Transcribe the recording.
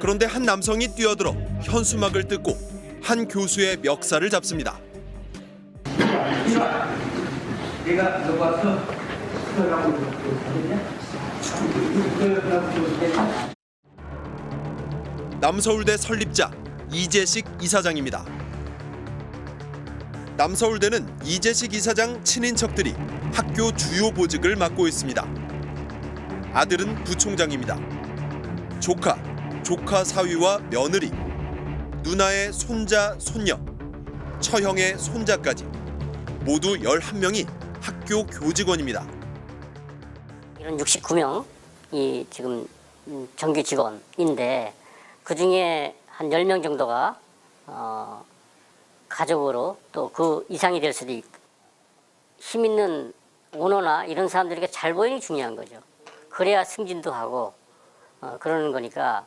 그런데 한 남성이 뛰어들어 현수막을 뜯고 한 교수의 멱살을 잡습니다. 남서울대 설립자 이재식 이사장입니다. 남서울대는 이재식 이사장 친인척들이 학교 주요 보직을 맡고 있습니다. 아들은 부총장입니다. 조카, 조카 사위와 며느리, 누나의 손자, 손녀, 처형의 손자까지 모두 11명이 학교 교직원입니다. 이런 69명이 지금 음, 정규 직원인데 그 중에 한 10명 정도가 어, 가족으로 또 그 이상이 될 수도 있고 힘 있는 오너나 이런 사람들에게 잘 보이는 게 중요한 거죠. 그래야 승진도 하고 어, 그러는 거니까